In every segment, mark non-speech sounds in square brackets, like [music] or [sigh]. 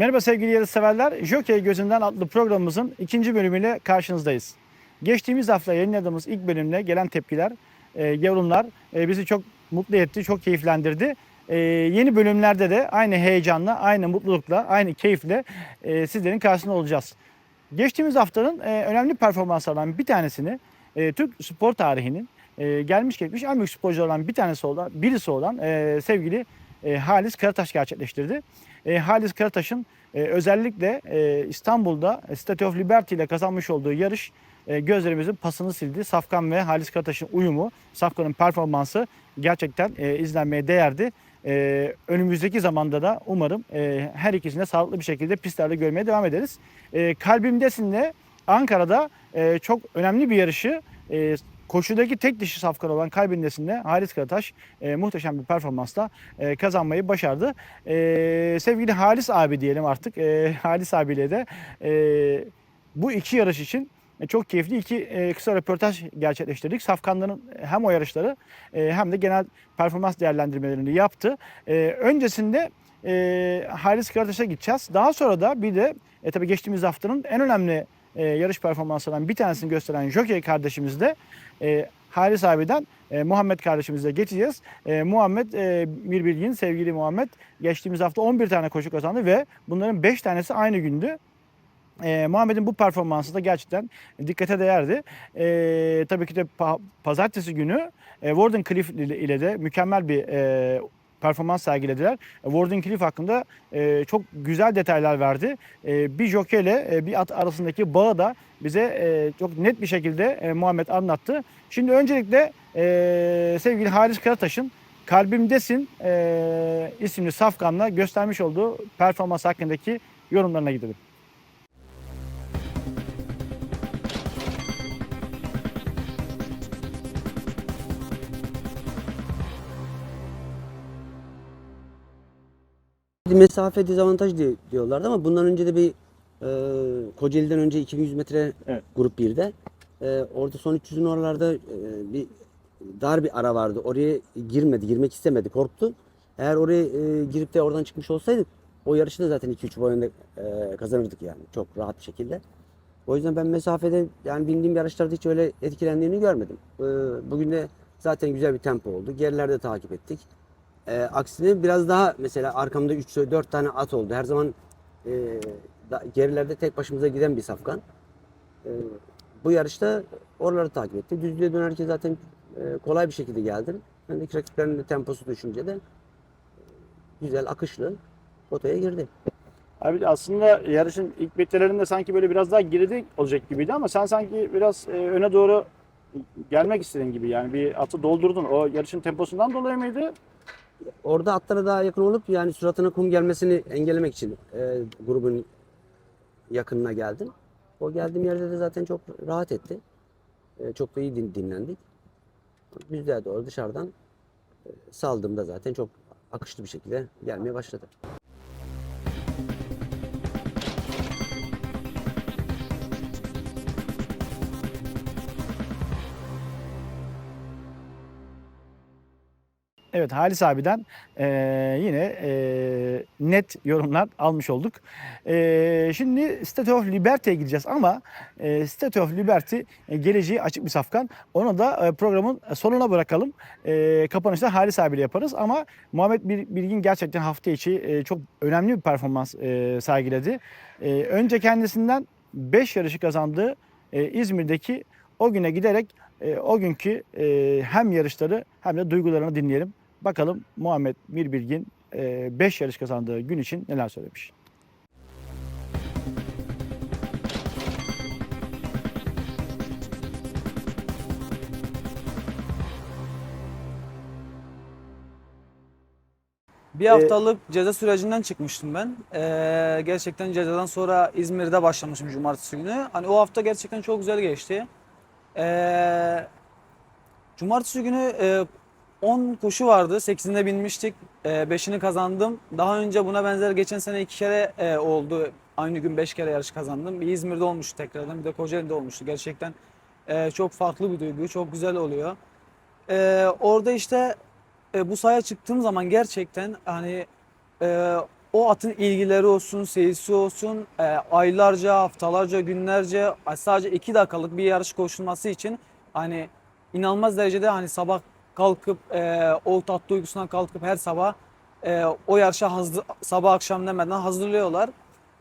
Merhaba sevgili yarış severler. Jockey Gözünden adlı programımızın ikinci bölümüyle karşınızdayız. Geçtiğimiz hafta yayınladığımız ilk bölümle gelen tepkiler, e, yorumlar e, bizi çok mutlu etti, çok keyiflendirdi. E, yeni bölümlerde de aynı heyecanla, aynı mutlulukla, aynı keyifle e, sizlerin karşısında olacağız. Geçtiğimiz haftanın e, önemli performanslarından bir tanesini e, Türk spor tarihinin e, gelmiş geçmiş en büyük sporculardan bir tanesi olan, birisi olan e, sevgili e, Halis Karataş gerçekleştirdi. E, Halis Karataş'ın e, özellikle e, İstanbul'da Statue of Liberty ile kazanmış olduğu yarış e, gözlerimizin pasını sildi. Safkan ve Halis Karataş'ın uyumu, Safkan'ın performansı gerçekten e, izlenmeye değerdi. E, önümüzdeki zamanda da umarım e, her ikisini de sağlıklı bir şekilde pistlerde görmeye devam ederiz. E, Kalbimdesin'le Ankara'da e, çok önemli bir yarışı e, koşudaki tek dişi safkan olan Kalbimdesin'le Halis Karataş e, muhteşem bir performansla e, kazanmayı başardı. E, sevgili Halis abi diyelim artık. E, Halis abiyle de e, bu iki yarış için e, çok keyifli iki e, kısa röportaj gerçekleştirdik. Safkanların hem o yarışları e, hem de genel performans değerlendirmelerini yaptı. Öncesinde Halis Karataş'a gideceğiz. Daha sonra da bir de e, tabii geçtiğimiz haftanın en önemli e, yarış performanslarından bir tanesini gösteren Jockey kardeşimizle e, Halis abiden e, Muhammed kardeşimizle geçeceğiz. E, Muhammed e, bir bilgin sevgili Muhammed geçtiğimiz hafta 11 tane koşu kazandı ve bunların 5 tanesi aynı gündü. E, Muhammed'in bu performansı da gerçekten dikkate değerdi. E, tabii ki de pa- pazartesi günü e, Warden Cliff ile de mükemmel bir e, performans sergilediler. E, Warden Cliff hakkında e, çok güzel detaylar verdi. E, bir jockey ile e, bir at arasındaki bağı da bize e, çok net bir şekilde e, Muhammed anlattı. Şimdi öncelikle e, sevgili Halis Karataş'ın Kalbimdesin e, isimli safkanla göstermiş olduğu performans hakkındaki yorumlarına gidelim. Mesafe dezavantaj di- diyorlardı ama bundan önce de bir e, Kocaeli'den önce 2100 metre Evet. grup 1'de e, orada son 300'ün oralarda e, bir dar bir ara vardı. Oraya girmedi, girmek istemedi, korktu. Eğer oraya e, girip de oradan çıkmış olsaydık o yarışı da zaten 2-3 boy önde e, kazanırdık yani çok rahat bir şekilde. O yüzden ben mesafede yani bindiğim yarışlarda hiç öyle etkilendiğini görmedim. E, bugün de zaten güzel bir tempo oldu. Gerilerde takip ettik. E, aksine biraz daha mesela arkamda 3 4 tane at oldu. Her zaman e, da- gerilerde tek başımıza giden bir safkan. E, bu yarışta oraları takip etti. Düzlüğe dönerken zaten e, kolay bir şekilde geldim. Öndeki rakiplerin de temposu düşünce de e, güzel akışlı potaya girdi. Abi aslında yarışın ilk metrelerinde sanki böyle biraz daha geride olacak gibiydi ama sen sanki biraz e, öne doğru gelmek istedin gibi yani bir atı doldurdun. O yarışın temposundan dolayı mıydı? Orada atlara daha yakın olup yani suratına kum gelmesini engellemek için e, grubun yakınına geldim. O geldiğim yerde de zaten çok rahat etti. E, çok da iyi din- dinlendik. Düzlüğe doğru dışarıdan e, saldığımda zaten çok akışlı bir şekilde gelmeye başladı. Evet Halis abiden e, yine e, net yorumlar almış olduk. E, şimdi Statue of Liberty'ye gideceğiz ama e, Statue of Liberty e, geleceği açık bir safkan. Onu da e, programın sonuna bırakalım. E, kapanışta Halis abiyle yaparız ama Muhammed Bilgin gerçekten hafta içi e, çok önemli bir performans e, sergiledi. E, önce kendisinden 5 yarışı kazandığı e, İzmir'deki o güne giderek e, o günkü e, hem yarışları hem de duygularını dinleyelim. Bakalım Muhammed Mirbilgin 5 yarış kazandığı gün için neler söylemiş. Bir haftalık ceza sürecinden çıkmıştım ben. Ee, gerçekten cezadan sonra İzmir'de başlamışım cumartesi günü. Hani o hafta gerçekten çok güzel geçti. Ee, cumartesi günü e, 10 koşu vardı. 8'inde binmiştik. 5'ini kazandım. Daha önce buna benzer geçen sene 2 kere e, oldu. Aynı gün 5 kere yarış kazandım. Bir İzmir'de olmuştu tekrardan. Bir de Kocaeli'de olmuştu. Gerçekten e, çok farklı bir duygu. Çok güzel oluyor. Ee, orada işte e, bu sahaya çıktığım zaman gerçekten hani e, o atın ilgileri olsun, seyisi olsun, e, aylarca, haftalarca, günlerce e, sadece iki dakikalık bir yarış koşulması için hani inanılmaz derecede hani sabah kalkıp e, o tat duygusundan kalkıp her sabah e, o yarışa hazır, sabah akşam demeden hazırlıyorlar.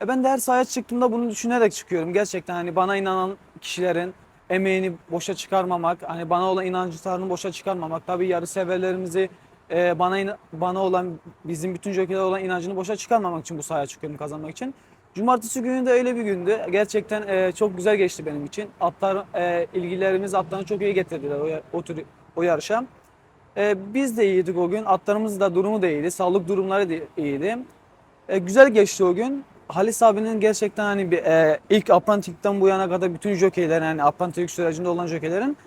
E ben de her sahaya çıktığımda bunu düşünerek çıkıyorum. Gerçekten hani bana inanan kişilerin emeğini boşa çıkarmamak, hani bana olan inancılarını boşa çıkarmamak. Tabii yarı severlerimizi e, bana bana olan bizim bütün jokeyler olan inancını boşa çıkarmamak için bu sahaya çıkıyorum kazanmak için. Cumartesi günü de öyle bir gündü. Gerçekten e, çok güzel geçti benim için. Atlar e, ilgilerimiz atlarını çok iyi getirdiler o, o, tür, o yarışa. E, biz de iyiydik o gün. Atlarımız da durumu da iyiydi. Sağlık durumları da iyiydi. E, güzel geçti o gün. Halis abinin gerçekten hani bir, e, ilk aprantikten bu yana kadar bütün jokeylerin yani aprantik sürecinde olan jokeylerin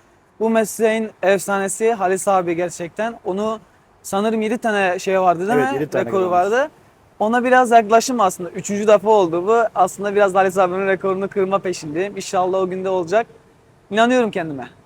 bu mesleğin efsanesi Halis abi gerçekten. Onu sanırım 7 tane şey vardı değil Evet, mi? tane Rekoru vardı. Ona biraz yaklaşım aslında. Üçüncü defa oldu bu. Aslında biraz Halis abinin rekorunu kırma peşindeyim. İnşallah o günde olacak. İnanıyorum kendime.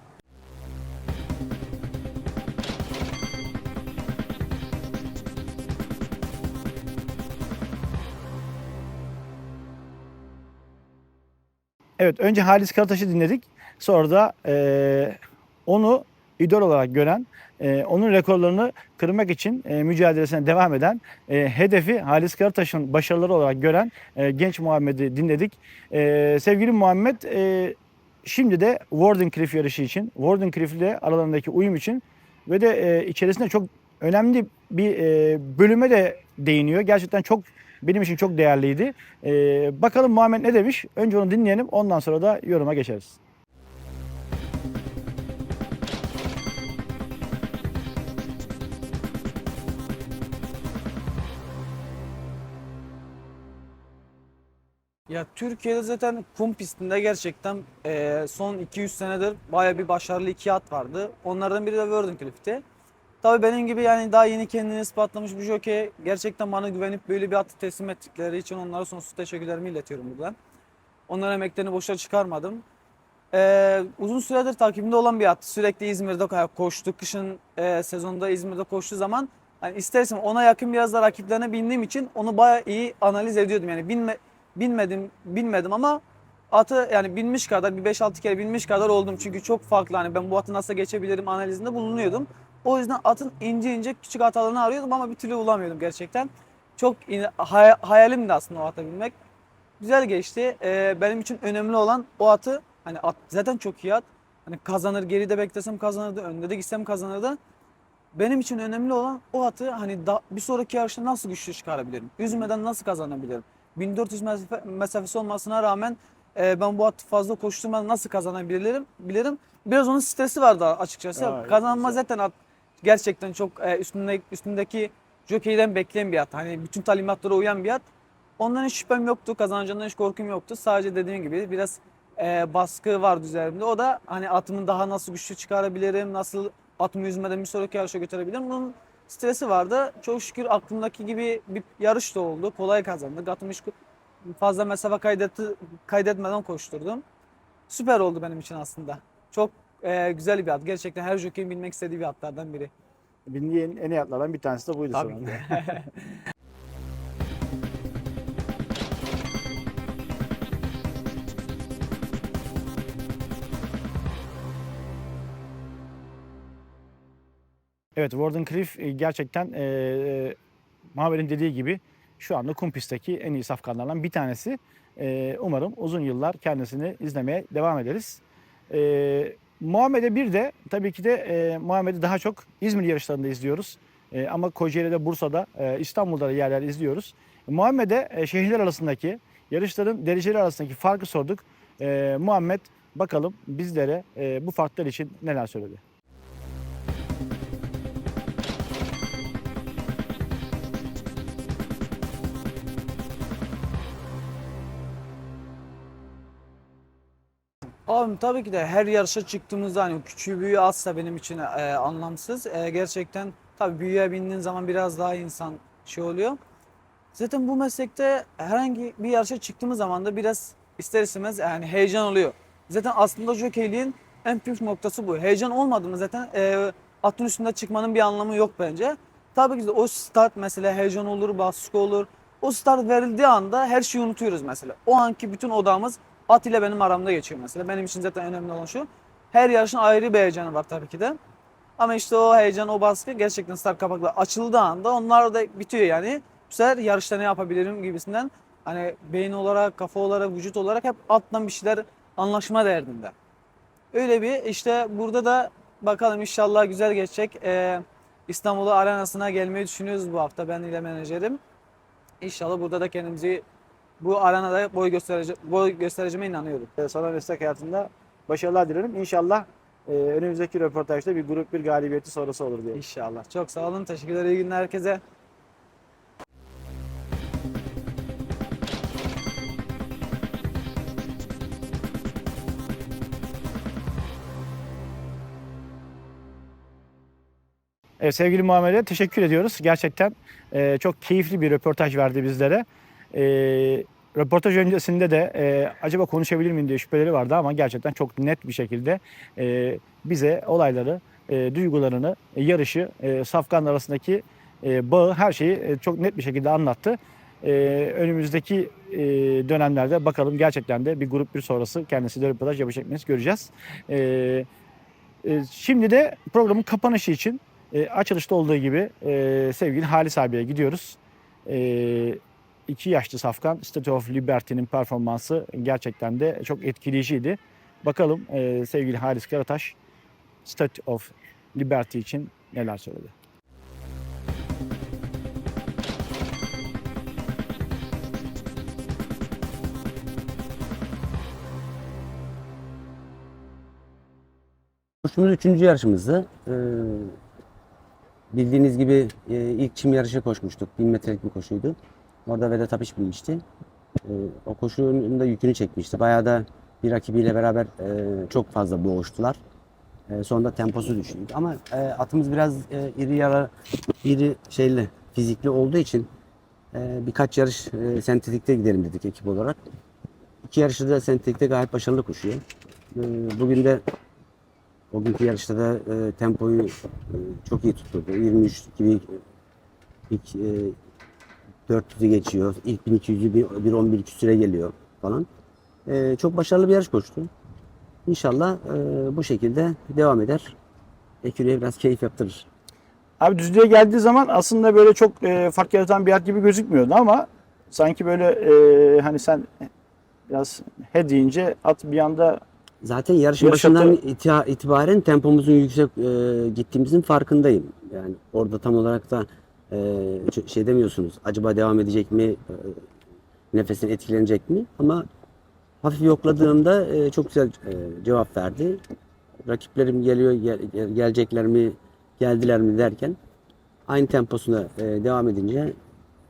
Evet önce Halis Karataş'ı dinledik. Sonra da eee, onu idol olarak gören, eee, onun rekorlarını kırmak için eee, mücadelesine devam eden, eee, hedefi Halis Karataş'ın başarıları olarak gören eee, genç Muhammed'i dinledik. Eee, sevgili Muhammed eee, şimdi de Wardenclyffe yarışı için, Wardenclyffe ile aralarındaki uyum için ve de eee, içerisinde çok önemli bir eee, bölüme de değiniyor. Gerçekten çok benim için çok değerliydi. Ee, bakalım Muhammed ne demiş? Önce onu dinleyelim. Ondan sonra da yoruma geçeriz. Ya Türkiye'de zaten kum pistinde gerçekten eee, son 200 senedir baya bir başarılı iki at vardı. Onlardan biri de Wardenclyffe'ti. Tabii benim gibi yani daha yeni kendini ispatlamış bir jockey gerçekten bana güvenip böyle bir atı teslim ettikleri için onlara sonsuz teşekkürlerimi iletiyorum buradan. Onların emeklerini boşa çıkarmadım. Eee, uzun süredir takibimde olan bir at. Sürekli İzmir'de koştu. Kışın eee, sezonda İzmir'de koştuğu zaman hani istersen ona yakın biraz da rakiplerine bindiğim için onu bayağı iyi analiz ediyordum. Yani binme, binmedim bilmedim ama atı yani binmiş kadar bir 5-6 kere binmiş kadar oldum. Çünkü çok farklı hani ben bu atı nasıl geçebilirim analizinde bulunuyordum. O yüzden atın ince ince küçük hatalarını arıyordum ama bir türlü bulamıyordum gerçekten. Çok in- hay- hayalimdi aslında o ata binmek. Güzel geçti. Ee, benim için önemli olan o atı hani at zaten çok iyi at. Hani kazanır geride beklesem kazanırdı, önde de gitsem kazanırdı. Benim için önemli olan o atı hani da, bir sonraki yarışta nasıl güçlü çıkarabilirim? Üzmeden nasıl kazanabilirim? 1400 mesafe, mesafesi olmasına rağmen e, ben bu atı fazla koşturmadan nasıl kazanabilirim? Bilirim. Biraz onun stresi vardı açıkçası. Aa, Kazanma güzel. zaten at gerçekten çok e, üstünde, üstündeki jokeyden bekleyen bir at. Hani bütün talimatlara uyan bir at. Ondan hiç şüphem yoktu. Kazanacağından hiç korkum yoktu. Sadece dediğim gibi biraz e, baskı vardı üzerimde. O da hani atımı daha nasıl güçlü çıkarabilirim, nasıl atımı yüzmeden bir sonraki yarışa götürebilirim. Bunun stresi vardı. Çok şükür aklımdaki gibi bir yarış da oldu. Kolay kazandık. Atımı hiç fazla mesafe kaydetti, kaydetmeden koşturdum. Süper oldu benim için aslında. Çok e, güzel bir at. Gerçekten her jokeyin bilmek istediği bir atlardan biri. Bindiğin en iyi atlardan bir tanesi de buydu Tabii ki. [laughs] Evet Wardenclyffe e, gerçekten e, e, Muhammed'in dediği gibi şu anda kum pistteki en iyi safkanlardan bir tanesi. E, umarım uzun yıllar kendisini izlemeye devam ederiz. E, Muhammed'e bir de tabii ki de e, Muhammed'i daha çok İzmir yarışlarında izliyoruz. E, ama Kocaeli'de, Bursa'da, e, İstanbul'da da yerler izliyoruz. Muhammed'e e, şehirler arasındaki, yarışların dereceleri arasındaki farkı sorduk. E, Muhammed bakalım bizlere e, bu farklar için neler söyledi. Abi tabii ki de her yarışa çıktığımızda hani küçüğü büyüğü azsa benim için e, anlamsız. E, gerçekten tabii büyüğe bindiğin zaman biraz daha insan şey oluyor. Zaten bu meslekte herhangi bir yarışa çıktığımız zaman da biraz ister istemez yani heyecan oluyor. Zaten aslında jokeyliğin en püf noktası bu. Heyecan olmadı mı zaten e, atın üstünde çıkmanın bir anlamı yok bence. Tabii ki de o start mesela heyecan olur, baskı olur. O start verildiği anda her şeyi unutuyoruz mesela. O anki bütün odamız at ile benim aramda geçiyor mesela. Benim için zaten önemli olan şu. Her yarışın ayrı bir heyecanı var tabii ki de. Ama işte o heyecan, o baskı gerçekten start kapakları açıldığı anda onlar da bitiyor yani. Bu sefer yarışta ne yapabilirim gibisinden hani beyin olarak, kafa olarak, vücut olarak hep alttan bir şeyler anlaşma derdinde. Öyle bir işte burada da bakalım inşallah güzel geçecek. Ee, İstanbul'u arenasına gelmeyi düşünüyoruz bu hafta ben ile menajerim. İnşallah burada da kendimizi bu arenada boy gösterece boy göstereceğime inanıyorum. Ee, Sana meslek hayatında başarılar dilerim. İnşallah e, önümüzdeki röportajda bir grup bir galibiyeti sonrası olur diye. İnşallah. Çok sağ olun. Teşekkürler. İyi günler herkese. Evet, sevgili Muhammed'e teşekkür ediyoruz. Gerçekten e, çok keyifli bir röportaj verdi bizlere. E, röportaj öncesinde de e, acaba konuşabilir miyim diye şüpheleri vardı ama gerçekten çok net bir şekilde e, bize olayları, e, duygularını, e, yarışı, e, safkanlar arasındaki e, bağı, her şeyi e, çok net bir şekilde anlattı. E, önümüzdeki e, dönemlerde bakalım gerçekten de bir grup bir sonrası kendisiyle röportaj yapacak mıyız göreceğiz. E, e, şimdi de programın kapanışı için e, açılışta olduğu gibi e, sevgili Halis abiye gidiyoruz. E, iki yaşlı safkan Statue of Liberty'nin performansı gerçekten de çok etkileyiciydi. Bakalım e, sevgili Halis Karataş Statue of Liberty için neler söyledi. Koşumuz üçüncü yarışımızdı. Ee, bildiğiniz gibi e, ilk çim yarışı koşmuştuk. 1000 metrelik bir koşuydu. Orada Vedat Apış binmişti. Ee, o koşunun da yükünü çekmişti. Bayağı da bir rakibiyle beraber e, çok fazla boğuştular. E, sonunda temposu düştü. Ama e, atımız biraz e, iri yara, iri şeyli, fizikli olduğu için e, birkaç yarış e, sentetikte gidelim dedik ekip olarak. İki yarışı da sentetikte gayet başarılı koşuyor. E, bugün de o günkü yarışta da e, tempoyu e, çok iyi tutturdu. 23 gibi ilk e, 400'ü geçiyor. İlk 1200'ü bir, bir 11 küsüre geliyor falan. E, çok başarılı bir yarış koştu. İnşallah e, bu şekilde devam eder. Ekürü'ye biraz keyif yaptırır. Abi düzlüğe geldiği zaman aslında böyle çok e, fark yaratan bir at gibi gözükmüyordu ama sanki böyle e, hani sen biraz he deyince at bir anda Zaten yarışın Yarış başından itibaren tempomuzun yüksek e, gittiğimizin farkındayım. Yani orada tam olarak da e, ç- şey demiyorsunuz. Acaba devam edecek mi? E, nefesin etkilenecek mi? Ama hafif yokladığımda e, çok güzel e, cevap verdi. Rakiplerim geliyor, gel- gel- gelecekler mi, geldiler mi derken aynı temposuna e, devam edince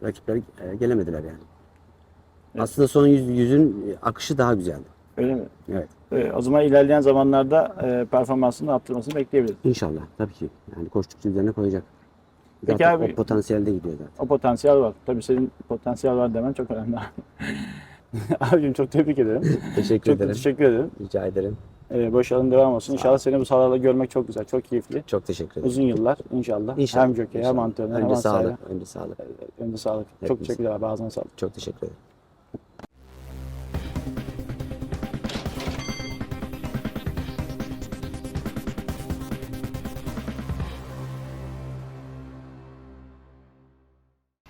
rakipler e, gelemediler yani. Aslında son yüz, yüzün akışı daha güzeldi. öyle mi? Evet. E, o zaman ilerleyen zamanlarda e, performansını arttırmasını bekleyebiliriz. İnşallah tabii ki. Yani koştukça üzerine koyacak. Peki abi- o potansiyelde gidiyor zaten. O potansiyel var. Tabii senin potansiyel var demen çok önemli. [laughs] Abicim çok tebrik ederim. Teşekkür Çok ederim. teşekkür ederim. Rica ederim. Ee, başarının devam olsun. İnşallah seni bu sahalarda görmek çok güzel, çok keyifli. Çok teşekkür ederim. Uzun yıllar inşallah. İnşallah. Hem jockey hem antrenör hem Önce sağlık. Önce sağlık. Önce sağlık. Çok teşekkürler abi. Ağzına sağlık. Çok teşekkür ederim.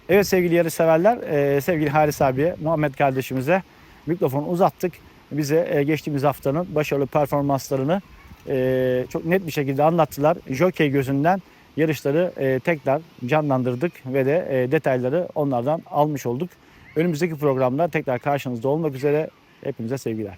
Evet sevgili yarışseverler, e, sevgili Haris abiye, Muhammed kardeşimize mikrofonu uzattık. Bize e, geçtiğimiz haftanın başarılı performanslarını e, çok net bir şekilde anlattılar. Jockey gözünden yarışları e, tekrar canlandırdık ve de detayları onlardan almış olduk. Önümüzdeki programda tekrar karşınızda olmak üzere hepinize sevgiler.